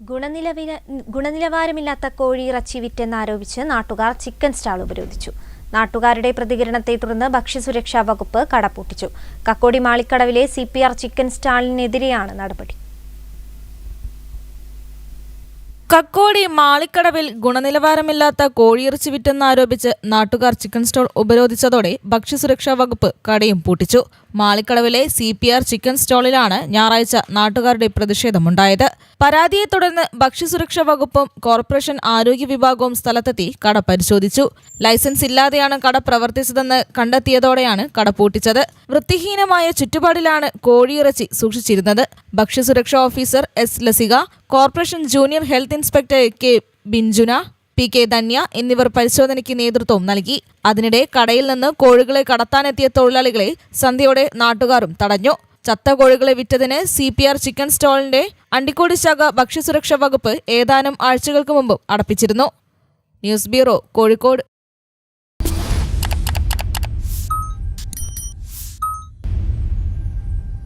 ഗുണനിലവില ഗുണനിലവാരമില്ലാത്ത കോഴിയിറച്ചി വിറ്റെന്നാരോപിച്ച് നാട്ടുകാർ chicken stall ഉപരോധിച്ചു. നാട്ടുകാരുടെ പ്രതികരണത്തെ തുടർന്ന് ഭക്ഷ്യസുരക്ഷാ വകുപ്പ് കടപൂട്ടിച്ചു. കക്കോടി മാളിക്കടവിലെ സി പി ആർ ചിക്കൻ സ്റ്റാളിനെതിരെയാണ് നടപടി. കക്കോടി മാളിക്കടവിൽ ഗുണനിലവാരമില്ലാത്ത കോഴിയിറച്ചി വിറ്റെന്നാരോപിച്ച് നാട്ടുകാർ ചിക്കൻ സ്റ്റോൾ ഉപരോധിച്ചതോടെ ഭക്ഷ്യസുരക്ഷാ വകുപ്പ് കടയും പൂട്ടിച്ചു. മാളിക്കടവിലെ സി പി ആർ ചിക്കൻ സ്റ്റാളിലാണ് ഞായറാഴ്ച നാട്ടുകാരുടെ പ്രതിഷേധമുണ്ടായത്. പരാതിയെ തുടർന്ന് ഭക്ഷ്യസുരക്ഷാ വകുപ്പും കോർപ്പറേഷൻ ആരോഗ്യ വിഭാഗവും സ്ഥലത്തെത്തി കട പരിശോധിച്ചു. ലൈസൻസ് ഇല്ലാതെയാണ് കട പ്രവർത്തിച്ചതെന്ന് കണ്ടെത്തിയതോടെയാണ് കട പൂട്ടിച്ചത്. വൃത്തിഹീനമായ ചുറ്റുപാടിലാണ് കോഴിയിറച്ചി സൂക്ഷിച്ചിരുന്നത്. ഭക്ഷ്യസുരക്ഷാ officer S Lasika corporation junior health inspector K Binchuna P K Dhanya എന്നിവർ പരിശോധനയ്ക്ക് നേതൃത്വം നൽകി. അതിനിടെ കടയിൽ നിന്ന് കോഴികളെ കടത്താനെത്തിയ തൊഴിലാളികളെ സന്ധ്യയോടെ നാട്ടുകാരും തടഞ്ഞു. ചത്ത കോഴികളെ വിറ്റതിന് സി പി ആർ ചിക്കൻ സ്റ്റോളിന്റെ അണ്ടിക്കോട് ശാഖ ഭക്ഷ്യസുരക്ഷാ വകുപ്പ് ഏതാനും ആഴ്ചകൾക്ക് മുമ്പ് അടപ്പിച്ചിരുന്നു. News bureau Kozhikode.